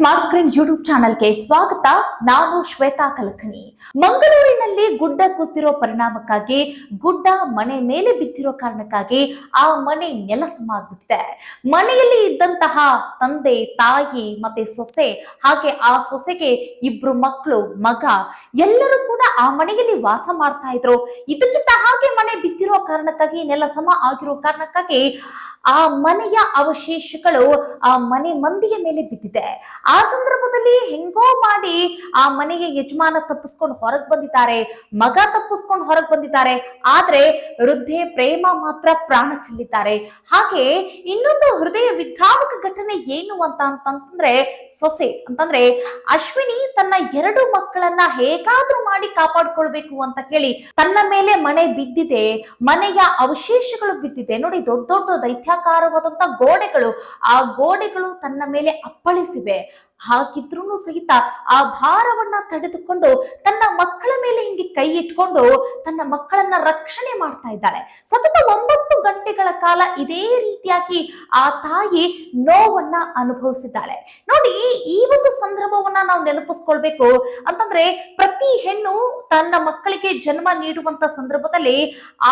Smart screen YouTube ಚಾನೆಲ್ಗೆ ಸ್ವಾಗತ. ನಾನು ಶ್ವೇತಾ ಕಲಕಣಿ. ಮಂಗಳೂರಿನಲ್ಲಿ ಗುಡ್ಡ ಕುಸಿದಿರೋ ಪರಿಣಾಮಕ್ಕಾಗಿ, ಗುಡ್ಡ ಮನೆ ಮೇಲೆ ಬಿದ್ದಿರೋ ಕಾರಣಕ್ಕಾಗಿ ಆ ಮನೆ ನೆಲಸಮ ಆಗ್ಬಿಟ್ಟಿದೆ ಮನೆಯಲ್ಲಿ ಇದ್ದಂತಹ ತಂದೆ, ತಾಯಿ ಮತ್ತೆ ಸೊಸೆ, ಹಾಗೆ ಆ ಸೊಸೆಗೆ ಇಬ್ರು ಮಕ್ಕಳು, ಮಗ, ಎಲ್ಲರೂ ಆ ಮನೆಯಲ್ಲಿ ವಾಸ ಮಾಡ್ತಾ ಇದ್ರು. ಇದಕ್ಕಿಂತ ಹಾಗೆ ಮನೆ ಬಿದ್ದಿರೋ ಕಾರಣಕ್ಕಾಗಿ ನೆಲಸಮ ಆಗಿರೋ ಕಾರಣಕ್ಕಾಗಿ ಆ ಮನೆಯ ಅವಶೇಷಗಳು ಆ ಮನೆ ಮಂದಿಯ ಮೇಲೆ ಬಿದ್ದಿದೆ. ಆ ಸಂದರ್ಭದಲ್ಲಿ ಹೆಂಗೋ ಮಾಡಿ ಆ ಮನೆಯ ಯಜಮಾನ ತಪ್ಪಿಸ್ಕೊಂಡು ಹೊರಗೆ ಬಂದಿದ್ದಾರೆ. ಮಗ ತಪ್ಪಿಸ್ಕೊಂಡು ಹೊರಗೆ ಬಂದಿದ್ದಾರೆ. ಆದ್ರೆ ವೃದ್ಧೆ ಪ್ರೇಮ ಮಾತ್ರ ಪ್ರಾಣ ಚೆಲ್ಲಿದ್ದಾರೆ. ಹಾಗೆ ಇನ್ನೊಂದು ಹೃದಯ ವಿದ್ರಾವಕ ಘಟನೆ ಏನು ಅಂತ ಅಂತಂದ್ರೆ ಸೊಸೆ. ಅಂತಂದ್ರೆ ಅಶ್ವಿನಿ ತನ್ನ ಎರಡು ಮಕ್ಕಳನ್ನ ಹೇಗಾದ್ರೂ ಮಾಡಿ ಕಾಪಾಡ್ಕೊಳ್ಬೇಕು ಅಂತ ಕೇಳಿ ತನ್ನ ಮೇಲೆ ಮನೆ ಬಿದ್ದಿದೆ. ಮನೆಯ ಅವಶೇಷಗಳು ಬಿದ್ದಿದೆ. ನೋಡಿ ದೊಡ್ಡ ದೊಡ್ಡ ದೈತ್ಯಾಕಾರವಾದಂತ ಗೋಡೆಗಳು. ಆ ಗೋಡೆಗಳು ತನ್ನ ಮೇಲೆ ಅಪ್ಪಳಿಸಿವೆ. ಹಾಗಿದ್ರೂ ಸಹಿತ ಆ ಭಾರವನ್ನ ತಡೆದುಕೊಂಡು ತನ್ನ ಮಕ್ಕಳ ಮೇಲೆ ಹಿಂಗೆ ಕೈ ಇಟ್ಕೊಂಡು ತನ್ನ ಮಕ್ಕಳನ್ನ ರಕ್ಷಣೆ ಮಾಡ್ತಾ ಇದ್ದಾಳೆ. ಸತತ ಒಂಬತ್ತು ಗಂಟೆಗಳ ಕಾಲ ಇದೇ ರೀತಿಯಾಗಿ ಆ ತಾಯಿ ನೋವನ್ನ ಅನುಭವಿಸಿದ್ದಾಳೆ. ನೋಡಿ, ಈ ಒಂದು ಸಂದರ್ಭವನ್ನ ನಾವು ನೆನಪಿಸ್ಕೊಳ್ಬೇಕು ಅಂತಂದ್ರೆ ಪ್ರತಿ ಹೆಣ್ಣು ತನ್ನ ಮಕ್ಕಳಿಗೆ ಜನ್ಮ ನೀಡುವಂತ ಸಂದರ್ಭದಲ್ಲಿ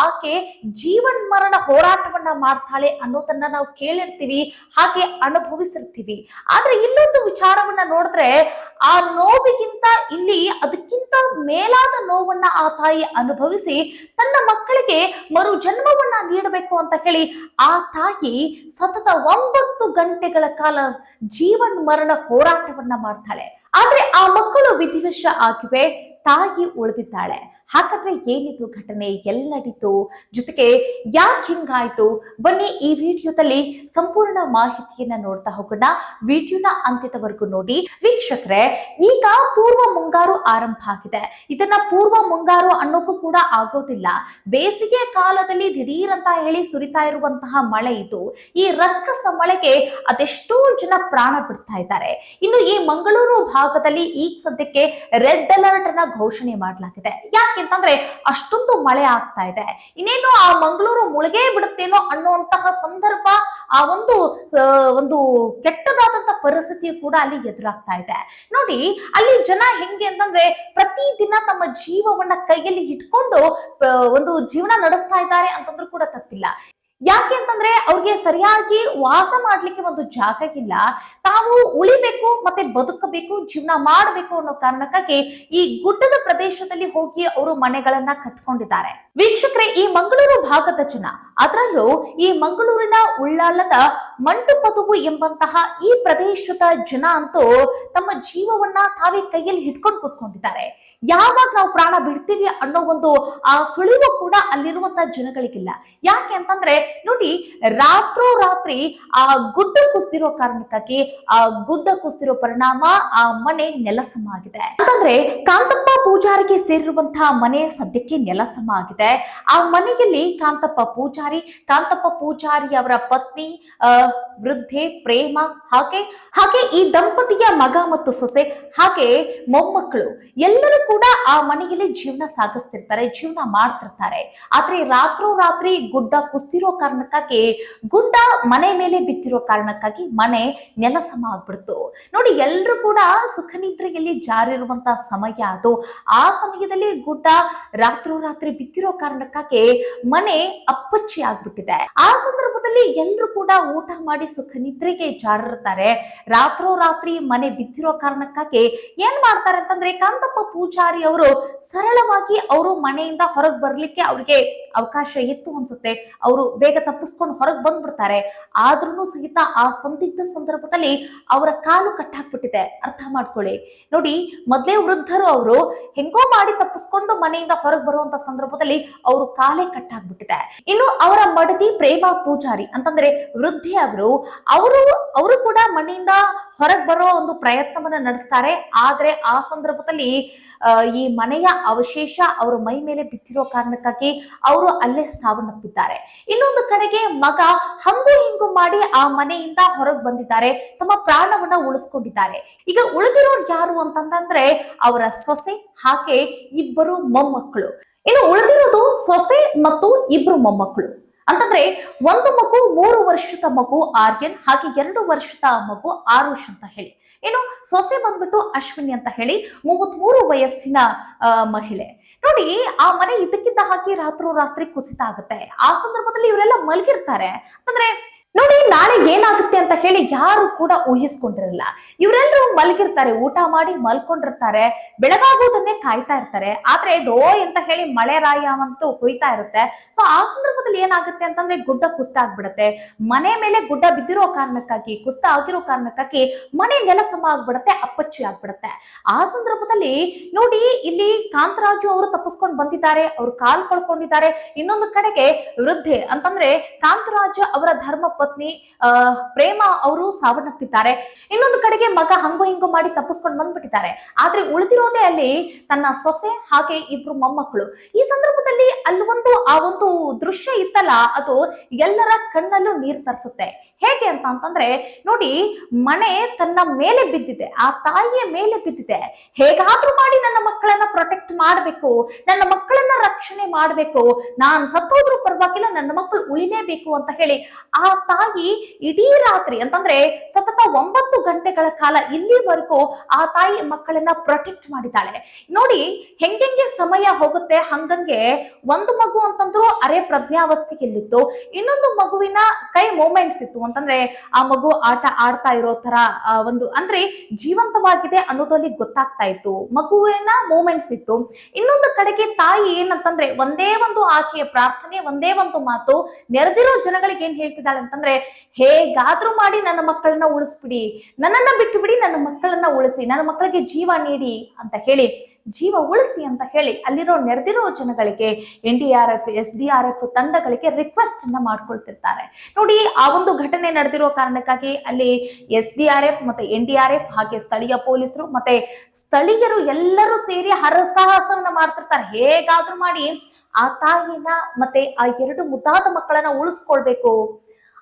ಆಕೆ ಜೀವನ್ ಮರಣ ಹೋರಾಟವನ್ನ ಮಾಡ್ತಾಳೆ ಅನ್ನೋದನ್ನ ನಾವು ಕೇಳಿರ್ತೀವಿ, ಹಾಗೆ ಅನುಭವಿಸಿರ್ತೀವಿ. ಆದ್ರೆ ಇಲ್ಲೊಂದು ವಿಚಾರವನ್ನ ನೋಡಿದ್ರೆ ಆ ನೋವಿಗಿಂತ ಇಲ್ಲಿ ಅದಕ್ಕಿಂತ ಮೇಲಾದ ನೋವನ್ನ ಆ ತಾಯಿ ಅನುಭವಿಸಿ ತನ್ನ ಮಕ್ಕಳಿಗೆ ಮರು ಜನ್ಮವನ್ನ ನೀಡಬೇಕು ಅಂತ ಹೇಳಿ ಆ ತಾಯಿ ಸತತ ಒಂಬತ್ತು ಗಂಟೆಗಳ ಕಾಲ ಜೀವನ್ ಮರಣ ಹೋರಾಟವನ್ನ ಮಾಡ್ತಾಳೆ. ಆದ್ರೆ ಆ ಮಕ್ಕಳು ವಿಧಿವಶ ಆಗಿವೆ, ತಾಯಿ ಉಳಿದಿದ್ದಾಳೆ. ಹಾಗಾದ್ರೆ ಏನಿದು ಘಟನೆ ಎಲ್ಲಿ ನಡೀತು, ಜೊತೆಗೆ ಯಾಕೆ ಹಿಂಗಾಯ್ತು? ಬನ್ನಿ ಈ ವಿಡಿಯೋದಲ್ಲಿ ಸಂಪೂರ್ಣ ಮಾಹಿತಿಯನ್ನ ನೋಡ್ತಾ ಹೋಗೋಣ. ವಿಡಿಯೋನ ಅಂತ್ಯದವರೆಗೂ ನೋಡಿ. ವೀಕ್ಷಕರೇ, ಈಗ ಪೂರ್ವ ಮುಂಗಾರು ಆರಂಭ ಆಗಿದೆ. ಇದನ್ನ ಪೂರ್ವ ಮುಂಗಾರು ಅನ್ನೋಕ್ಕೂ ಕೂಡ ಆಗೋದಿಲ್ಲ. ಬೇಸಿಗೆ ಕಾಲದಲ್ಲಿ ದಿಢೀರ್ ಅಂತ ಹೇಳಿ ಸುರಿತಾ ಇರುವಂತಹ ಮಳೆ ಇದು. ಈ ರಕ್ಕಸ ಮಳೆಗೆ ಅದೆಷ್ಟೋ ಜನ ಪ್ರಾಣ ಬಿಡ್ತಾ ಇದ್ದಾರೆ. ಇನ್ನು ಈ ಮಂಗಳೂರು ಭಾಗದಲ್ಲಿ ಈಗ ಸದ್ಯಕ್ಕೆ ರೆಡ್ ಅಲರ್ಟ್ ಅನ್ನ ಘೋಷಣೆ ಮಾಡಲಾಗಿದೆ. ಯಾಕೆಂತಂದ್ರೆ ಅಷ್ಟೊಂದು ಮಳೆ ಆಗ್ತಾ ಇದೆ. ಇನ್ನೇನು ಆ ಮಂಗಳೂರು ಮುಳುಗೇ ಬಿಡುತ್ತೇನೋ ಅನ್ನುವಂತಹ ಸಂದರ್ಭ, ಆ ಒಂದು ಒಂದು ಕೆಟ್ಟದಾದಂತ ಪರಿಸ್ಥಿತಿಯು ಕೂಡ ಅಲ್ಲಿ ಎದುರಾಗ್ತಾ ಇದೆ. ನೋಡಿ, ಅಲ್ಲಿ ಜನ ಹೆಂಗೆ ಅಂತಂದ್ರೆ ಪ್ರತಿದಿನ ತಮ್ಮ ಜೀವವನ್ನ ಕೈಯಲ್ಲಿ ಇಟ್ಕೊಂಡು ಒಂದು ಜೀವನ ನಡೆಸ್ತಾ ಇದ್ದಾರೆ ಅಂತಂದ್ರೂ ಕೂಡ ತಪ್ಪಿಲ್ಲ. ಯಾಕೆ ಅಂತಂದ್ರೆ ಅವ್ರಿಗೆ ಸರಿಯಾಗಿ ವಾಸ ಮಾಡ್ಲಿಕ್ಕೆ ಒಂದು ಜಾಗ ಇಲ್ಲ ತಾವು ಉಳಿಬೇಕು ಮತ್ತೆ ಬದುಕಬೇಕು, ಜೀವನ ಮಾಡಬೇಕು ಅನ್ನೋ ಕಾರಣಕ್ಕಾಗಿ ಈ ಗುಡ್ಡದ ಪ್ರದೇಶದಲ್ಲಿ ಹೋಗಿ ಅವರು ಮನೆಗಳನ್ನ ಕಟ್ಕೊಂಡಿದ್ದಾರೆ. ವೀಕ್ಷಕರೇ, ಈ ಮಂಗಳೂರು ಭಾಗದ ಜನ, ಅದರಲ್ಲೂ ಈ ಮಂಗಳೂರಿನ ಉಳ್ಳಾಲದ ಮಂಟುಪದುವು ಎಂಬಂತಹ ಈ ಪ್ರದೇಶದ ಜನ ಅಂತೂ ತಮ್ಮ ಜೀವವನ್ನ ತಾವೇ ಕೈಯಲ್ಲಿ ಹಿಡ್ಕೊಂಡು ಕೂತ್ಕೊಂಡಿದ್ದಾರೆ. ಯಾವಾಗ ನಾವು ಪ್ರಾಣ ಬಿಡ್ತೀವಿ ಅನ್ನೋ ಒಂದು ಆ ಸುಳಿವು ಕೂಡ ಅಲ್ಲಿರುವಂತಹ ಜನಗಳಿಗಿಲ್ಲ. ಯಾಕೆ ಅಂತಂದ್ರೆ ನೋಡಿ ರಾತ್ರೋರಾತ್ರಿ ಆ ಗುಡ್ಡ ಕುಸ್ತಿರೋ ಕಾರಣಕ್ಕಾಗಿ ಆ ಗುಡ್ಡ ಕುಸ್ತಿರೋ ಪರಿಣಾಮ ಆ ಮನೆ ನೆಲಸಮ ಆಗಿದೆ ಅಂತಂದ್ರೆ ಕಾಂತಪ್ಪ ಪೂಜಾರಿಗೆ ಸೇರಿರುವಂತಹ ಮನೆ ಸದ್ಯಕ್ಕೆ ನೆಲಸಮ ಆಗಿದೆ ಆ ಮನೆಯಲ್ಲಿ ಕಾಂತಪ್ಪ ಪೂಜಾರಿ ಕಾಂತಪ್ಪ ಪೂಜಾರಿ ಅವರ ಪತ್ನಿ ವೃದ್ಧೆ, ಪ್ರೇಮ, ಹಾಗೆ ಹಾಗೆ ಈ ದಂಪತಿಯ ಮಗ ಮತ್ತು ಸೊಸೆ, ಹಾಗೆ ಮೊಮ್ಮಕ್ಕಳು ಎಲ್ಲರೂ ಕೂಡ ಆ ಮನೆಯಲ್ಲಿ ಜೀವನ ಸಾಗಿಸ್ತಿರ್ತಾರೆ, ಜೀವನ ಮಾಡ್ತಿರ್ತಾರೆ. ಆದ್ರೆ ರಾತ್ರೋರಾತ್ರಿ ಗುಡ್ಡ ಕುಸ್ತಿರೋ ಕಾರಣಕ್ಕಾಗಿ, ಗುಡ್ಡ ಮನೆ ಮೇಲೆ ಬಿದ್ದಿರೋ ಕಾರಣಕ್ಕಾಗಿ ಮನೆ ನೆಲಸಮ ಆಗ್ಬಿಡ್ತು. ನೋಡಿ, ಎಲ್ರು ಕೂಡ ಸುಖ ನಿದ್ರೆಯಲ್ಲಿ ಜಾರಿರುವಂತಹ ಸಮಯ ಅದು. ಆ ಸಮಯದಲ್ಲಿ ಗುಡ್ಡ ರಾತ್ರೋರಾತ್ರಿ ಬಿದ್ದಿರೋ ಕಾರಣಕ್ಕಾಗಿ ಮನೆ ಅಪ್ಪಚ್ಚಿ ಆಗ್ಬಿಟ್ಟಿದೆ. ಆ ಸಂದರ್ಭದಲ್ಲಿ ಎಲ್ರು ಕೂಡ ಊಟ ಮಾಡಿ ಸುಖ ನಿದ್ರೆಗೆ ಜಾರಿರ್ತಾರೆ. ರಾತ್ರೋರಾತ್ರಿ ಮನೆ ಬಿದ್ದಿರೋ ಕಾರಣಕ್ಕಾಗಿ ಏನ್ ಮಾಡ್ತಾರೆ ಅಂತಂದ್ರೆ, ಕಾಂತಪ್ಪ ಪೂಜಾರಿ ಅವರು ಸರಳವಾಗಿ ಅವರು ಮನೆಯಿಂದ ಹೊರಗೆ ಬರ್ಲಿಕ್ಕೆ ಅವ್ರಿಗೆ ಅವಕಾಶ ಇತ್ತು ಅನ್ಸುತ್ತೆ. ಅವರು ಬೇಗ ತಪ್ಪಿಸ್ಕೊಂಡು ಹೊರಗೆ ಬಂದ್ಬಿಡ್ತಾರೆ. ಆದ್ರೂ ಸಹಿತ ಆ ಸಂದಿಗ್ಧ ಸಂದರ್ಭದಲ್ಲಿ ಅವರ ಕಾಲು ಕಟ್ಟಾಕ್ಬಿಟ್ಟಿದೆ. ಅರ್ಥ ಮಾಡ್ಕೊಳ್ಳಿ. ನೋಡಿ, ಮೊದಲೇ ವೃದ್ಧರು ಅವರು ಹೆಂಗೋ ಮಾಡಿ ತಪ್ಪಿಸ್ಕೊಂಡು ಮನೆಯಿಂದ ಹೊರಗೆ ಬರುವಂತ ಸಂದರ್ಭದಲ್ಲಿ ಅವರು ಕಾಲೇ ಕಟ್ಟಾಗ್ಬಿಟ್ಟಿದೆ ಇನ್ನು ಅವರ ಮಡದಿ ಪ್ರೇಮ ಪೂಜಾರಿ ಅಂತಂದ್ರೆ ವೃದ್ಧಿ ಅವರು ಅವರು ಅವರು ಕೂಡ ಮನೆಯಿಂದ ಹೊರಗೆ ಬರೋ ಒಂದು ಪ್ರಯತ್ನವನ್ನ ನಡೆಸ್ತಾರೆ. ಆದ್ರೆ ಆ ಸಂದರ್ಭದಲ್ಲಿ ಈ ಮನೆಯ ಅವಶೇಷ ಅವರ ಮೈ ಮೇಲೆ ಬಿತ್ತಿರೋ ಕಾರಣಕ್ಕಾಗಿ ಅವರು ಅಲ್ಲೇ ಸಾವನ್ನಪ್ಪಿದ್ದಾರೆ. ಇನ್ನೊಂದು ಕಡೆಗೆ ಮಗ ಹಂಗು ಹಿಂಗು ಮಾಡಿ ಆ ಮನೆಯಿಂದ ಹೊರಗೆ ಬಂದಿದ್ದಾರೆ. ತಮ್ಮ ಪ್ರಾಣವನ್ನ ಉಳಿಸ್ಕೊಂಡಿದ್ದಾರೆ. ಈಗ ಉಳಿದಿರೋರು ಯಾರು ಅಂತಂದ್ರೆ ಅವರ ಸೊಸೆ, ಹಾಗೆ ಇಬ್ಬರು ಮೊಮ್ಮಕ್ಕಳು. ಇನ್ನು ಉಳಿದಿರೋದು ಸೊಸೆ ಮತ್ತು ಇಬ್ರು ಮೊಮ್ಮಕ್ಕಳು. ಅಂತಂದ್ರೆ ಒಂದು ಮಗು ಮೂರು ವರ್ಷದ ಮಗು ಆರ್ಯನ್, ಹಾಗೆ ಎರಡು ವರ್ಷದ ಮಗು ಆರುಷ್ ಅಂತ ಹೇಳಿ. ಇನ್ನು ಸೊಸೆ ಬಂದ್ಬಿಟ್ಟು ಅಶ್ವಿನಿ ಅಂತ ಹೇಳಿ, ಮೂವತ್ಮೂರು ವಯಸ್ಸಿನ ಮಹಿಳೆ. ನೋಡಿ ಆ ಮನೆ ಇದಕ್ಕಿದ್ದ ಹಾಕಿ ರಾತ್ರೋ ರಾತ್ರಿ ಕುಸಿತ ಆಗುತ್ತೆ. ಆ ಸಂದರ್ಭದಲ್ಲಿ ಇವರೆಲ್ಲ ಮಲಗಿರ್ತಾರೆ. ಅಂದ್ರೆ ನೋಡಿ, ನಾಳೆ ಏನಾಗುತ್ತೆ ಅಂತ ಹೇಳಿ ಯಾರು ಕೂಡ ಊಹಿಸ್ಕೊಂಡಿರಲ್ಲ. ಇವರೆಲ್ಲರೂ ಮಲಗಿರ್ತಾರೆ, ಊಟ ಮಾಡಿ ಮಲ್ಕೊಂಡಿರ್ತಾರೆ ಬೆಳಗಾಗೋದನ್ನೇ ಕಾಯ್ತಾ ಇರ್ತಾರೆ. ಆದ್ರೆ ದೋ ಅಂತ ಹೇಳಿ ಮಳೆ ರಾಯ ಅಂತೂ ಹೊಯ್ತಾ ಇರುತ್ತೆ. ಸೊ ಆ ಸಂದರ್ಭದಲ್ಲಿ ಏನಾಗುತ್ತೆ ಅಂತಂದ್ರೆ ಗುಡ್ಡ ಕುಸ್ತ ಆಗ್ಬಿಡುತ್ತೆ. ಮನೆ ಮೇಲೆ ಗುಡ್ಡ ಬಿದ್ದಿರೋ ಕಾರಣಕ್ಕಾಗಿ, ಕುಸ್ತ ಆಗಿರೋ ಕಾರಣಕ್ಕಾಗಿ ಮನೆ ನೆಲ ಸಮ ಆಗ್ಬಿಡುತ್ತೆ, ಅಪ್ಪಚ್ಚಿ ಆಗ್ಬಿಡುತ್ತೆ. ಆ ಸಂದರ್ಭದಲ್ಲಿ ನೋಡಿ, ಇಲ್ಲಿ ಕಾಂತರಾಜು ಅವರು ತಪ್ಪಿಸ್ಕೊಂಡು ಬಂದಿದ್ದಾರೆ, ಅವ್ರು ಕಾಲ್ ಕಳ್ಕೊಂಡಿದ್ದಾರೆ. ಇನ್ನೊಂದು ಕಡೆಗೆ ವೃದ್ಧೆ, ಅಂತಂದ್ರೆ ಕಾಂತರಾಜು ಅವರ ಧರ್ಮ ಪತ್ನಿ ಪ್ರೇಮ ಅವರು ಸಾವನ್ನಪ್ಪಿದ್ದಾರೆ. ಇನ್ನೊಂದು ಕಡೆಗೆ ಮಗ ಹಂಗು ಹಿಂಗು ಮಾಡಿ ತಪ್ಪಿಸ್ಕೊಂಡು ಬಂದ್ಬಿಟ್ಟಿದ್ದಾರೆ. ಆದ್ರೆ ಉಳಿದಿರೋದೇ ಅಲ್ಲಿ ತನ್ನ ಸೊಸೆ ಹಾಗೆ ಇಬ್ರು ಮೊಮ್ಮಕ್ಕಳು. ಈ ಸಂದರ್ಭದಲ್ಲಿ ಅಲ್ಲಿ ಒಂದು, ಆ ಒಂದು ದೃಶ್ಯ ಇತ್ತಲ್ಲ, ಅದು ಎಲ್ಲರ ಕಣ್ಣಲ್ಲೂ ನೀರ್ ತರಿಸುತ್ತೆ. ಹೇಗೆ ಅಂತ ಅಂತಂದ್ರೆ, ನೋಡಿ ಮನೆ ತನ್ನ ಮೇಲೆ ಬಿದ್ದಿದೆ, ಆ ತಾಯಿಯ ಮೇಲೆ ಬಿದ್ದಿದೆ. ಹೇಗಾದ್ರೂ ಮಾಡಿ ನನ್ನ ಮಕ್ಕಳನ್ನ ಪ್ರೊಟೆಕ್ಟ್ ಮಾಡಬೇಕು, ನನ್ನ ಮಕ್ಕಳನ್ನ ರಕ್ಷಣೆ ಮಾಡಬೇಕು. ನಾನು ಸತ್ತೋದ್ರು ಪರವಾಗಿಲ್ಲ, ನನ್ನ ಮಕ್ಕಳು ಉಳಿಲೇಬೇಕು ಅಂತ ಹೇಳಿ ಆ ತಾಯಿ ಇಡೀ ರಾತ್ರಿ, ಅಂತಂದ್ರೆ ಸತತ ಒಂಬತ್ತು ಗಂಟೆಗಳ ಕಾಲ ಇಲ್ಲಿವರೆಗೂ ಆ ತಾಯಿ ಮಕ್ಕಳನ್ನ ಪ್ರೊಟೆಕ್ಟ್ ಮಾಡಿದ್ದಾಳೆ. ನೋಡಿ, ಹೆಂಗೆಂಗೆ ಸಮಯ ಹೋಗುತ್ತೆ, ಹಂಗಂಗೆ ಒಂದು ಮಗು ಅಂತಂದ್ರು ಅರೆ ಪ್ರಜ್ಞಾವಸ್ಥೆಯಲ್ಲಿತ್ತು, ಇನ್ನೊಂದು ಮಗುವಿನ ಕೈ ಮೂಮೆಂಟ್ಸ್ ಇತ್ತು. ಅಂತಂದ್ರೆ ಆ ಮಗು ಆಟ ಆಡ್ತಾ ಇರೋ ತರ ಒಂದು ಅಂದ್ರೆ ಜೀವಂತವಾಗಿದೆ ಅನ್ನೋದಲ್ಲಿ ಗೊತ್ತಾಗ್ತಾ ಇತ್ತು. ಮಗುವಿನ ಮೂಮೆಂಟ್ಸ್ ಇತ್ತು. ಇನ್ನೊಂದು ಕಡೆಗೆ ತಾಯಿ ಏನಂತಂದ್ರೆ ಒಂದೇ ಒಂದು ಆಕೆಯ ಪ್ರಾರ್ಥನೆ, ಒಂದೇ ಒಂದು ಮಾತು, ನೆರೆದಿರೋ ಜನಗಳಿಗೆ ಏನ್ ಹೇಳ್ತಿದ್ದಾಳೆ ಅಂತಂದ್ರೆ, ಹೇಗಾದ್ರೂ ಮಾಡಿ ನನ್ನ ಮಕ್ಕಳನ್ನ ಉಳಿಸ್ಬಿಡಿ. ನನ್ನನ್ನ ಬಿಟ್ಟು ಬಿಡಿ, ನನ್ನ ಮಕ್ಕಳನ್ನ ಉಳಿಸಿ. ನನ್ನ ಮಕ್ಕಳಿಗೆ ಜೀವ ನೀಡಿ ಅಂತ ಹೇಳಿ ಜೀವ ಉಳಿಸಿ ಅಂತ ಹೇಳಿ ಅಲ್ಲಿರೋ ನೆರೆದಿರೋ ಜನಗಳಿಗೆ N D R F, S D R F ತಂಡಗಳಿಗೆ ರಿಕ್ವೆಸ್ಟ್ ಅನ್ನ ಮಾಡ್ಕೊಳ್ತಿರ್ತಾರೆ. ನೋಡಿ, ಆ ಒಂದು ಘಟನೆ ನಡೆದಿರೋ ಕಾರಣಕ್ಕಾಗಿ ಅಲ್ಲಿ ಎಸ್ ಡಿ ಆರ್ ಎಫ್ ಮತ್ತೆ ಎನ್ ಡಿ ಆರ್ ಎಫ್ ಹಾಗೆ ಸ್ಥಳೀಯ ಪೊಲೀಸರು ಮತ್ತೆ ಸ್ಥಳೀಯರು ಎಲ್ಲರೂ ಸೇರಿ ಹರಸಾಹಸವನ್ನ ಮಾಡ್ತಿರ್ತಾರೆ. ಹೇಗಾದ್ರೂ ಮಾಡಿ ಆ ತಾಯಿನ ಮತ್ತೆ ಆ ಎರಡು ಮುದ್ದಾದ ಮಕ್ಕಳನ್ನ ಉಳಿಸ್ಕೊಳ್ಬೇಕು.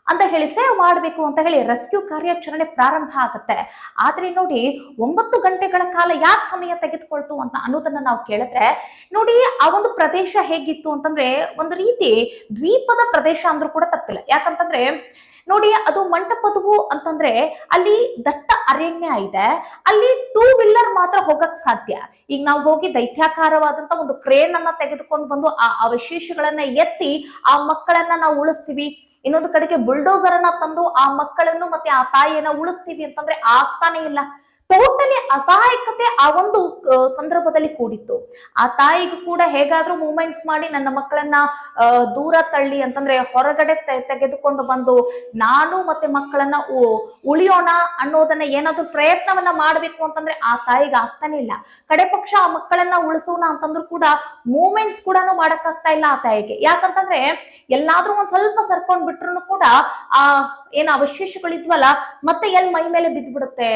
ಅಂತ ಹೇಳಿ ಸೇವ್ ಮಾಡಬೇಕು ಅಂತ ಹೇಳಿ ರೆಸ್ಕ್ಯೂ ಕಾರ್ಯಾಚರಣೆ ಪ್ರಾರಂಭ ಆಗುತ್ತೆ. ಆದ್ರೆ ನೋಡಿ, ಒಂಬತ್ತು ಗಂಟೆಗಳ ಕಾಲ ಯಾಕೆ ಸಮಯ ತೆಗೆದುಕೊಳ್ತು ಅಂತ ಅನ್ನೋದನ್ನ ನಾವು ಕೇಳಿದ್ರೆ, ನೋಡಿ ಆ ಒಂದು ಪ್ರದೇಶ ಹೇಗಿತ್ತು ಅಂತಂದ್ರೆ ಒಂದು ರೀತಿ ದ್ವೀಪದ ಪ್ರದೇಶ ಅಂದ್ರೂ ಕೂಡ ತಪ್ಪಿಲ್ಲ. ಯಾಕಂತಂದ್ರೆ, ನೋಡಿ ಅದು ಮಂಟಪದವು ಅಂತಂದ್ರೆ ಅಲ್ಲಿ ದಟ್ಟ ಅರಣ್ಯ ಇದೆ. ಅಲ್ಲಿ ಟೂ ವೀಲರ್ ಮಾತ್ರ ಹೋಗಕ್ ಸಾಧ್ಯ. ಈಗ ನಾವು ಹೋಗಿ ದೈತ್ಯಾಕಾರವಾದಂತ ಒಂದು ಕ್ರೇನ್ ಅನ್ನ ತೆಗೆದುಕೊಂಡು ಬಂದು ಆ ಅವಶೇಷಗಳನ್ನ ಎತ್ತಿ ಆ ಮಕ್ಕಳನ್ನ ನಾವು ಉಳಿಸ್ತೀವಿ. ಇನ್ನೊಂದು ಕಡೆಗೆ ಬುಲ್ಡೋಸರ್ ಅನ್ನ ತಂದು ಆ ಮಕ್ಕಳನ್ನು ಮತ್ತೆ ಆ ತಾಯಿಯನ್ನ ಉಳಿಸ್ತೀವಿ ಅಂತಂದ್ರೆ ಆಗ್ತಾನೆ ಇಲ್ಲ. ಟೋಟಲಿ ಅಸಹಾಯಕತೆ ಆ ಒಂದು ಸಂದರ್ಭದಲ್ಲಿ ಕೂಡಿತ್ತು. ಆ ತಾಯಿಗೂ ಕೂಡ ಹೇಗಾದ್ರೂ ಮೂಮೆಂಟ್ಸ್ ಮಾಡಿ ನನ್ನ ಮಕ್ಕಳನ್ನ ದೂರ ತಳ್ಳಿ ಅಂತಂದ್ರೆ ಹೊರಗಡೆ ತೆಗೆದುಕೊಂಡು ಬಂದು ನಾನು ಮತ್ತೆ ಮಕ್ಕಳನ್ನ ಉಳಿಯೋಣ ಅನ್ನೋದನ್ನ ಏನಾದ್ರೂ ಪ್ರಯತ್ನವನ್ನ ಮಾಡ್ಬೇಕು ಅಂತಂದ್ರೆ ಆ ತಾಯಿಗೆ ಆಗ್ತಾನೆ ಇಲ್ಲ. ಕಡೆ ಪಕ್ಷ ಆ ಮಕ್ಕಳನ್ನ ಉಳಿಸೋಣ ಅಂತಂದ್ರೂ ಕೂಡ ಮೂಮೆಂಟ್ಸ್ ಕೂಡ ಮಾಡಕ್ಕಾಗ್ತಾ ಇಲ್ಲ ಆ ತಾಯಿಗೆ. ಯಾಕಂತಂದ್ರೆ ಎಲ್ಲಾದ್ರೂ ಒಂದ್ ಸ್ವಲ್ಪ ಸರ್ಕೊಂಡ್ ಬಿಟ್ರು ಕೂಡ ಆ, ಏನ್ ಅವಶೇಷಗಳಿದ್ವಲ್ಲ, ಮತ್ತೆ ಎಲ್ ಮೈ ಮೇಲೆ ಬಿದ್ದ್ಬಿಡುತ್ತೆ?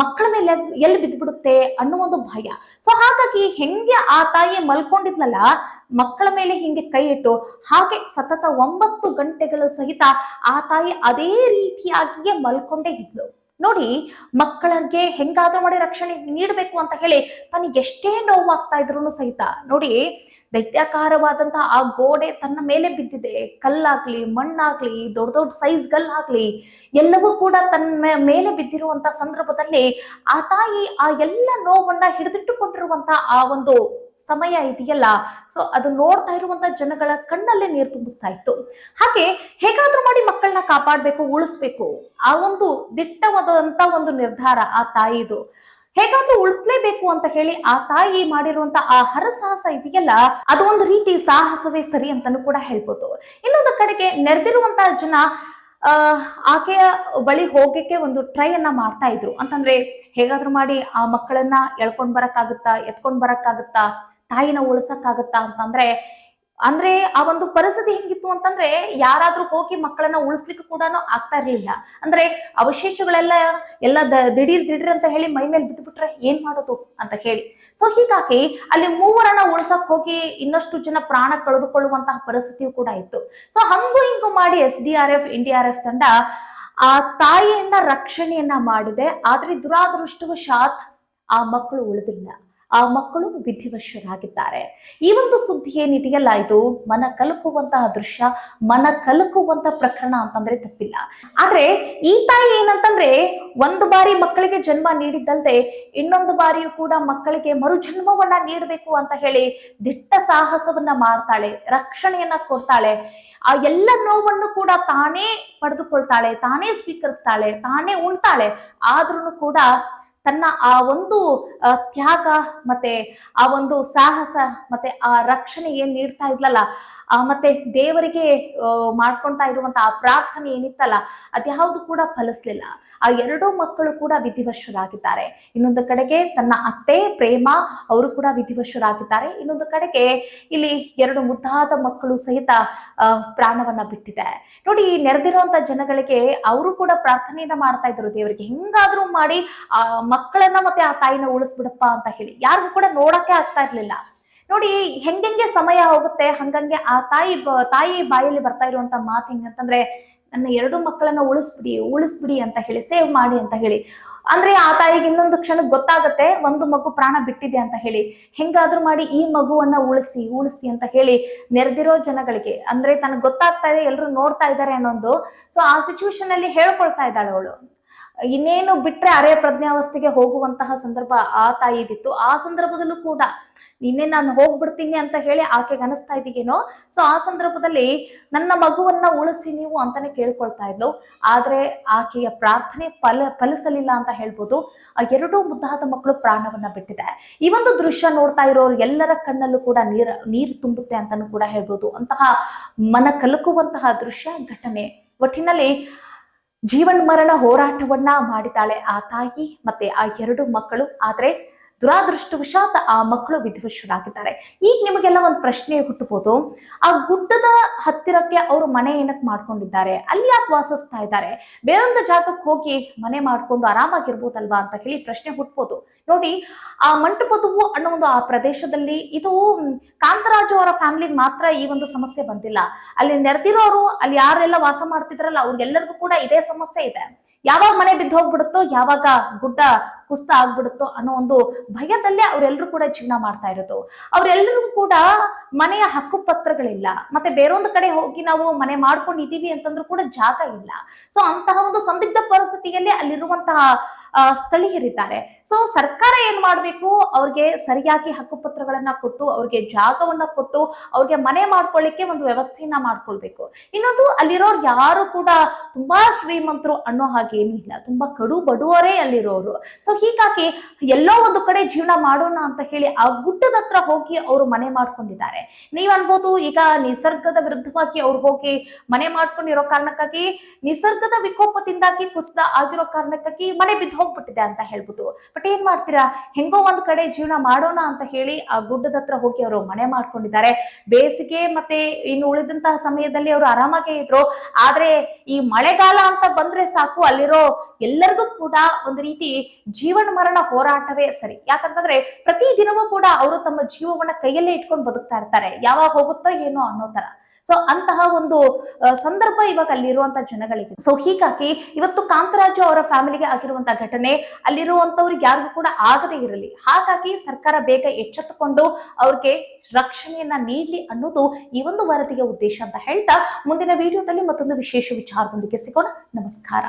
ಮಕ್ಕಳ ಮೇಲೆ ಎಲ್ಲಿ ಬಿದ್ದ್ಬಿಡುತ್ತೆ ಅನ್ನೋ ಒಂದು ಭಯ. ಸೊ ಹಾಗಾಗಿ ಹೆಂಗೆ ಆ ತಾಯಿ ಮಲ್ಕೊಂಡಿದ್ಲಲ್ಲ ಮಕ್ಕಳ ಮೇಲೆ ಹಿಂಗೆ ಕೈ ಇಟ್ಟು, ಹಾಗೆ ಸತತ ಒಂಬತ್ತು ಗಂಟೆಗಳ ಸಹಿತ ಆ ತಾಯಿ ಅದೇ ರೀತಿಯಾಗಿಯೇ ಮಲ್ಕೊಂಡೇ ಇದ್ಲು. ನೋಡಿ, ಮಕ್ಕಳಿಗೆ ಹೆಂಗಾದ್ರೂ ಮಾಡಿ ರಕ್ಷಣೆ ನೀಡಬೇಕು ಅಂತ ಹೇಳಿ ತನಗೆ ಎಷ್ಟೇ ನೋವಾಗ್ತಾ ಇದ್ರು ಸಹಿತ. ನೋಡಿ ದೈತ್ಯಾಕಾರವಾದಂತಹ ಆ ಗೋಡೆ ತನ್ನ ಮೇಲೆ ಬಿದ್ದಿದೆ. ಕಲ್ಲಾಗ್ಲಿ, ಮಣ್ಣಾಗ್ಲಿ, ದೊಡ್ಡ ದೊಡ್ಡ ಸೈಜ್ ಗಲ್ಲಾಗ್ಲಿ ಎಲ್ಲವೂ ಕೂಡ ತನ್ನ ಮೇಲೆ ಬಿದ್ದಿರುವಂತಹ ಸಂದರ್ಭದಲ್ಲಿ ಆ ತಾಯಿ ಆ ಎಲ್ಲ ನೋವನ್ನ ಹಿಡಿದಿಟ್ಟುಕೊಂಡಿರುವಂತಹ ಆ ಒಂದು ಸಮಯ ಇದೆಯಲ್ಲ. ಸೊ ಅದು ನೋಡ್ತಾ ಇರುವಂತ ಜನಗಳ ಕಣ್ಣಲ್ಲೇ ನೀರು ತುಂಬಿಸ್ತಾ ಇತ್ತು. ಹಾಗೆ ಹೇಗಾದ್ರೂ ಮಾಡಿ ಮಕ್ಕಳನ್ನ ಕಾಪಾಡ್ಬೇಕು, ಉಳಿಸ್ಬೇಕು. ಆ ಒಂದು ದಿಟ್ಟವಾದಂತ ಒಂದು ನಿರ್ಧಾರ ಆ ತಾಯಿದು. ಹೇಗಾದ್ರೂ ಉಳಿಸ್ಲೇಬೇಕು ಅಂತ ಹೇಳಿ ಆ ತಾಯಿ ಮಾಡಿರುವಂತ ಆ ಹರಸಾಹಸ ಇದೆಯಲ್ಲ, ಅದು ಒಂದು ರೀತಿ ಸಾಹಸವೇ ಸರಿ ಅಂತಾನು ಕೂಡ ಹೇಳ್ಬೋದು. ಇನ್ನೊಂದು ಕಡೆಗೆ ನೆರೆದಿರುವಂತಹ ಜನ ಆಕೆಯ ಬಳಿ ಹೋಗಕ್ಕೆ ಒಂದು ಟ್ರೈ ಅನ್ನ ಮಾಡ್ತಾ ಇದ್ರು. ಅಂತಂದ್ರೆ ಹೇಗಾದ್ರೂ ಮಾಡಿ ಆ ಮಕ್ಕಳನ್ನ ಎಳ್ಕೊಂಡ್ ಬರಕ್ಕಾಗುತ್ತಾ, ಎತ್ಕೊಂಡ್ ಬರಕ್ಕಾಗುತ್ತಾ, ತಾಯಿನ ಉಳ್ಸಕ್ಕಾಗುತ್ತಾ ಅಂತಂದ್ರೆ ಅಂದ್ರೆ ಆ ಒಂದು ಪರಿಸ್ಥಿತಿ ಹೆಂಗಿತ್ತು ಅಂತಂದ್ರೆ ಯಾರಾದ್ರೂ ಹೋಗಿ ಮಕ್ಕಳನ್ನ ಉಳಿಸ್ಲಿಕ್ಕೆ ಕೂಡ ಆಗ್ತಾ ಇರ್ಲಿಲ್ಲ. ಅಂದ್ರೆ ಅವಶೇಷಗಳೆಲ್ಲ ಎಲ್ಲ ದಿಢೀರ್ ದಿಢೀರ್ ಅಂತ ಹೇಳಿ ಮೈ ಮೇಲೆ ಬಿದ್ದುಬಿಟ್ರೆ ಏನ್ ಮಾಡೋದು ಅಂತ ಹೇಳಿ. ಸೊ ಹೀಗಾಗಿ ಅಲ್ಲಿ ಮೂವರನ್ನ ಉಳಿಸಕ್ ಹೋಗಿ ಇನ್ನಷ್ಟು ಜನ ಪ್ರಾಣ ಕಳೆದುಕೊಳ್ಳುವಂತಹ ಪರಿಸ್ಥಿತಿಯು ಕೂಡ ಇತ್ತು. ಸೊ ಹಂಗು ಹಿಂಗು ಮಾಡಿ S D R F, N D R F ತಂಡ ಆ ತಾಯಿಯನ್ನ ರಕ್ಷಣೆಯನ್ನ ಮಾಡಿದೆ. ಆದ್ರೆ ದುರಾದೃಷ್ಟವಶಾತ್ ಆ ಮಕ್ಕಳು ಉಳಿದಿಲ್ಲ. ಆ ಮಕ್ಕಳು ವಿಧಿವಶರಾಗಿದ್ದಾರೆ. ಈ ಒಂದು ಸುದ್ದಿ ಏನಿದೆಯಲ್ಲ ಇದು? ಮನ ಕಲಕುವಂತಹ ದೃಶ್ಯ, ಮನ ಕಲಕುವಂತ ಪ್ರಕರಣ ಅಂತಂದ್ರೆ ತಪ್ಪಿಲ್ಲ. ಆದ್ರೆ ಈ ತಾಯಿ ಏನಂತಂದ್ರೆ ಒಂದು ಬಾರಿ ಮಕ್ಕಳಿಗೆ ಜನ್ಮ ನೀಡಿದ್ದಲ್ದೆ ಇನ್ನೊಂದು ಬಾರಿಯೂ ಕೂಡ ಮಕ್ಕಳಿಗೆ ಮರುಜನ್ಮವನ್ನ ನೀಡಬೇಕು ಅಂತ ಹೇಳಿ ದಿಟ್ಟ ಸಾಹಸವನ್ನ ಮಾಡ್ತಾಳೆ, ರಕ್ಷಣೆಯನ್ನ ಕೊಡ್ತಾಳೆ, ಆ ಎಲ್ಲ ನೋವನ್ನು ಕೂಡ ತಾನೇ ಪಡೆದುಕೊಳ್ತಾಳೆ, ತಾನೇ ಸ್ವೀಕರಿಸ್ತಾಳೆ, ತಾನೇ ಉಣ್ತಾಳೆ. ಆದ್ರೂ ಕೂಡ ತನ್ನ ಆ ಒಂದು ತ್ಯಾಗ ಮತ್ತೆ ಆ ಒಂದು ಸಾಹಸ ಮತ್ತೆ ಆ ರಕ್ಷಣೆ ಏನ್ ನೀಡ್ತಾ ಇದ್ಲಲ್ಲ, ಆ ಮತ್ತೆ ದೇವರಿಗೆ ಮಾಡ್ಕೊಳ್ತಾ ಇರುವಂತ ಆ ಪ್ರಾರ್ಥನೆ ಏನಿತ್ತಲ್ಲ, ಅದ್ಯಾವುದು ಕೂಡ ಫಲಿಸ್ಲಿಲ್ಲ. ಆ ಎರಡೂ ಮಕ್ಕಳು ಕೂಡ ವಿಧಿವಶರಾಗಿದ್ದಾರೆ. ಇನ್ನೊಂದು ಕಡೆಗೆ ತನ್ನ ಅತ್ತೆ ಪ್ರೇಮ, ಅವರು ಕೂಡ ವಿಧಿವಶರಾಗಿದ್ದಾರೆ. ಇನ್ನೊಂದು ಕಡೆಗೆ ಇಲ್ಲಿ ಎರಡು ಮುದ್ದಾದ ಮಕ್ಕಳು ಸಹಿತ ಪ್ರಾಣವನ್ನ ಬಿಟ್ಟಿದೆ. ನೋಡಿ ನೆರೆದಿರುವಂತ ಜನಗಳಿಗೆ ಅವರು ಕೂಡ ಪ್ರಾರ್ಥನೆಯನ್ನ ಮಾಡ್ತಾ ಇದ್ರು. ದೇವರಿಗೆ ಹೆಂಗಾದ್ರೂ ಮಾಡಿ, ಆ, ಮಕ್ಕಳನ್ನ ಮತ್ತೆ ಆ ತಾಯಿನ ಉಳಿಸ್ಬಿಡಪ್ಪ ಅಂತ ಹೇಳಿ. ಯಾರಿಗೂ ಕೂಡ ನೋಡಕ್ಕೆ ಆಗ್ತಾ ಇರ್ಲಿಲ್ಲ. ನೋಡಿ, ಹೆಂಗೆಂಗೆ ಸಮಯ ಹೋಗುತ್ತೆ, ಹಂಗಂಗೆ ಆ ತಾಯಿ ತಾಯಿ ಬಾಯಲ್ಲಿ ಬರ್ತಾ ಇರುವಂತ ಮಾತು ಹೆಂಗಂತಂದ್ರೆ ನನ್ನ ಎರಡು ಮಕ್ಕಳನ್ನ ಉಳಿಸ್ಬಿಡಿ ಉಳಿಸ್ಬಿಡಿ ಅಂತ ಹೇಳಿ ಸೇವ್ ಮಾಡಿ ಅಂತ ಹೇಳಿ. ಅಂದ್ರೆ ಆ ತಾಯಿಗೆ ಇನ್ನೊಂದು ಕ್ಷಣಕ್ಕೆ ಗೊತ್ತಾಗತ್ತೆ, ಒಂದು ಮಗು ಪ್ರಾಣ ಬಿಟ್ಟಿದೆ ಅಂತ ಹೇಳಿ. ಹೆಂಗಾದ್ರೂ ಮಾಡಿ ಈ ಮಗುವನ್ನ ಉಳಿಸಿ ಉಳಿಸಿ ಅಂತ ಹೇಳಿ ನೆರೆದಿರೋ ಜನಗಳಿಗೆ, ಅಂದ್ರೆ ತನಗೆ ಗೊತ್ತಾಗ್ತಾ ಇದೆ ಎಲ್ಲರೂ ನೋಡ್ತಾ ಇದ್ದಾರೆ ಅನ್ನೋದು. ಸೊ ಆ ಸಿಚುವೇಶನ್ ಅಲ್ಲಿ ಹೇಳ್ಕೊಳ್ತಾ ಇದ್ದಾಳೆ ಅವಳು. ಇನ್ನೇನು ಬಿಟ್ರೆ ಅರೆ ಪ್ರಜ್ಞಾವಸ್ಥೆಗೆ ಹೋಗುವಂತಹ ಸಂದರ್ಭ ಆ ತಾಯಿದಿತ್ತು. ಆ ಸಂದರ್ಭದಲ್ಲೂ ಕೂಡ ನಿನ್ನೆ ನಾನು ಹೋಗ್ಬಿಡ್ತೀನಿ ಅಂತ ಹೇಳಿ ಆಕೆಗೆ ಅನಿಸ್ತಾ ಇದೀಗೇನೋ ಸೊ ಆ ಸಂದರ್ಭದಲ್ಲಿ ನನ್ನ ಮಗುವನ್ನ ಉಳಿಸಿ ನೀವು ಅಂತಾನೆ ಕೇಳ್ಕೊಳ್ತಾ ಇದ್ಲು. ಆದ್ರೆ ಆಕೆಯ ಪ್ರಾರ್ಥನೆ ಫಲ, ಫಲಿಸಲಿಲ್ಲ ಅಂತ ಹೇಳ್ಬೋದು. ಆ ಎರಡೂ ಮುದ್ದಾದ ಮಕ್ಕಳು ಪ್ರಾಣವನ್ನ ಬಿಟ್ಟಿದೆ. ಈ ಒಂದು ದೃಶ್ಯ ನೋಡ್ತಾ ಇರೋರು ಎಲ್ಲರ ಕಣ್ಣಲ್ಲೂ ಕೂಡ ನೀರ್, ನೀರು ತುಂಬುತ್ತೆ ಅಂತಾನು ಕೂಡ ಹೇಳ್ಬೋದು. ಅಂತಹ ಮನ ಕಲಕುವಂತಹ ದೃಶ್ಯ ಘಟನೆ. ಒಟ್ಟಿನಲ್ಲಿ ಜೀವನ್ ಮರಣ ಹೋರಾಟವನ್ನ ಮಾಡಿದ್ದಾಳೆ ಆ ತಾಯಿ ಮತ್ತೆ ಆ ಎರಡು ಮಕ್ಕಳು. ಆದ್ರೆ ದುರಾದೃಷ್ಟವಶಾತ್ ಆ ಮಕ್ಕಳು ವಿಧಿವಶರಾಗಿದ್ದಾರೆ ಈಗ ನಿಮಗೆಲ್ಲ ಒಂದು ಪ್ರಶ್ನೆ ಹುಟ್ಟಬಹುದು ಆ ಗುಡ್ಡದ ಹತ್ತಿರಕ್ಕೆ ಅವರು ಮನೆ ಏನಕ್ಕೆ ಮಾಡ್ಕೊಂಡಿದ್ದಾರೆ? ಅಲ್ಲಿ ಯಾಕೆ ವಾಸಿಸ್ತಾ ಇದ್ದಾರೆ? ಬೇರೊಂದು ಜಾಗಕ್ಕೆ ಹೋಗಿ ಮನೆ ಮಾಡ್ಕೊಂಡು ಆರಾಮಾಗಿರ್ಬೋದಲ್ವಾ ಅಂತ ಹೇಳಿ ಪ್ರಶ್ನೆ ಹುಟ್ಟಬಹುದು ನೋಡಿ, ಆ ಮಂಟಪದವು ಅನ್ನೋ ಒಂದು ಆ ಪ್ರದೇಶದಲ್ಲಿ ಇದು ಕಾಂತರಾಜು ಅವರ ಫ್ಯಾಮಿಲಿಗೆ ಮಾತ್ರ ಈ ಒಂದು ಸಮಸ್ಯೆ ಬಂದಿಲ್ಲ. ಅಲ್ಲಿ ನೆರೆದಿರೋರು, ಅಲ್ಲಿ ಯಾರೆಲ್ಲ ವಾಸ ಮಾಡ್ತಿದ್ರಲ್ಲ, ಅವ್ರಿಗೆಲ್ಲರಿಗೂ ಕೂಡ ಇದೇ ಸಮಸ್ಯೆ ಇದೆ. ಯಾವಾಗ ಮನೆ ಬಿದ್ದು ಹೋಗ್ಬಿಡುತ್ತೋ, ಯಾವಾಗ ಗುಡ್ಡ ಕುಸ್ತ ಆಗ್ಬಿಡುತ್ತೋ ಅನ್ನೋ ಒಂದು ಭಯದಲ್ಲೇ ಅವರೆಲ್ಲರೂ ಕೂಡ ಜೀವನ ಮಾಡ್ತಾ ಇರೋದು. ಅವರೆಲ್ಲರಿಗೂ ಕೂಡ ಮನೆಯ ಹಕ್ಕು ಪತ್ರಗಳಿಲ್ಲ. ಮತ್ತೆ ಬೇರೊಂದು ಕಡೆ ಹೋಗಿ ನಾವು ಮನೆ ಮಾಡ್ಕೊಂಡಿದ್ದೀವಿ ಅಂತಂದ್ರೂ ಕೂಡ ಜಾಗ ಇಲ್ಲ. ಸೊ ಅಂತಹ ಒಂದು ಸಂದಿಗ್ಧ ಪರಿಸ್ಥಿತಿಯಲ್ಲಿ ಅಲ್ಲಿರುವಂತಹ ಸ್ಥಳೀಯರಿದ್ದಾರೆ. ಸೊ ಸರ್ಕಾರ ಏನ್ ಮಾಡ್ಬೇಕು? ಅವ್ರಿಗೆ ಸರಿಯಾಗಿ ಹಕ್ಕುಪತ್ರಗಳನ್ನ ಕೊಟ್ಟು, ಅವ್ರಿಗೆ ಜಾಗವನ್ನ ಕೊಟ್ಟು, ಅವ್ರಿಗೆ ಮನೆ ಮಾಡ್ಕೊಳ್ಳಿಕ್ಕೆ ಒಂದು ವ್ಯವಸ್ಥೆಯನ್ನ ಮಾಡ್ಕೊಳ್ಬೇಕು. ಇನ್ನೊಂದು, ಅಲ್ಲಿರೋರು ಯಾರು ಕೂಡ ತುಂಬಾ ಶ್ರೀಮಂತರು ಅನ್ನೋ ಹಾಗೆ ಏನೂ ತುಂಬಾ ಕಡು ಬಡವರೇ ಅಲ್ಲಿರೋರು. ಸೊ ಹೀಗಾಗಿ ಎಲ್ಲೋ ಒಂದು ಕಡೆ ಜೀವನ ಮಾಡೋಣ ಅಂತ ಹೇಳಿ ಆ ಗುಡ್ಡದ ಹತ್ರ ಹೋಗಿ ಅವರು ಮನೆ ಮಾಡ್ಕೊಂಡಿದ್ದಾರೆ. ನೀವ್ ಅನ್ಬೋದು ಈಗ ನಿಸರ್ಗದ ವಿರುದ್ಧವಾಗಿ ಅವ್ರು ಹೋಗಿ ಮನೆ ಮಾಡ್ಕೊಂಡಿರೋ ಕಾರಣಕ್ಕಾಗಿ, ನಿಸರ್ಗದ ವಿಕೋಪದಿಂದಾಗಿ ಕುಸಿದ ಆಗಿರೋ ಕಾರಣಕ್ಕಾಗಿ ಮನೆ ಬಿದ್ದು ಹೋಗ್ಬಿಟ್ಟಿದೆ ಅಂತ ಹೇಳ್ಬೋದು. ಬಟ್ ಏನ್ ಮಾಡ್ತೀರಾ? ಹೆಂಗೋ ಒಂದ್ ಕಡೆ ಜೀವನ ಮಾಡೋಣ ಅಂತ ಹೇಳಿ ಆ ಗುಡ್ಡದ ಹತ್ರ ಹೋಗಿ ಅವರು ಮನೆ ಮಾಡ್ಕೊಂಡಿದ್ದಾರೆ. ಬೇಸಿಗೆ ಮತ್ತೆ ಇನ್ನು ಉಳಿದಂತಹ ಸಮಯದಲ್ಲಿ ಅವರು ಆರಾಮಾಗೇ ಇದ್ರು. ಆದ್ರೆ ಈ ಮಳೆಗಾಲ ಅಂತ ಬಂದ್ರೆ ಸಾಕು, ಅಲ್ಲಿರೋ ಎಲ್ಲರಿಗೂ ಕೂಡ ಒಂದು ರೀತಿ ಜೀವನ ಮರಣ ಹೋರಾಟವೇ ಸರಿ. ಯಾಕಂತಂದ್ರೆ ಪ್ರತಿ ದಿನವೂ ಕೂಡ ಅವರು ತಮ್ಮ ಜೀವವನ್ನ ಕೈಯಲ್ಲೇ ಇಟ್ಕೊಂಡು ಬದುಕ್ತಾ ಇರ್ತಾರೆ. ಯಾವಾಗ ಹೋಗುತ್ತೋ ಏನೋ ಅನ್ನೋ ತರ. ಸೊ ಅಂತಹ ಒಂದು ಸಂದರ್ಭ ಇವಾಗ ಅಲ್ಲಿರುವಂತಹ ಜನಗಳಿಗೆ. ಸೊ ಹೀಗಾಗಿ ಇವತ್ತು ಕಾಂತರಾಜು ಅವರ ಫ್ಯಾಮಿಲಿಗೆ ಆಗಿರುವಂತಹ ಘಟನೆ, ಅಲ್ಲಿರುವಂತವ್ರಿಗೆ ಯಾರಿಗೂ ಕೂಡ ಆಗದೇ ಇರಲಿ. ಹಾಗಾಗಿ ಸರ್ಕಾರ ಬೇಗ ಎಚ್ಚೆತ್ತುಕೊಂಡು ಅವ್ರಿಗೆ ರಕ್ಷಣೆಯನ್ನ ನೀಡಲಿ ಅನ್ನೋದು ಈ ಒಂದು ವರದಿಯ ಉದ್ದೇಶ ಅಂತ ಹೇಳ್ತಾ ಮುಂದಿನ ವಿಡಿಯೋದಲ್ಲಿ ಮತ್ತೊಂದು ವಿಶೇಷ ವಿಚಾರದೊಂದಿಗೆ ಸಿಗೋಣ. ನಮಸ್ಕಾರ.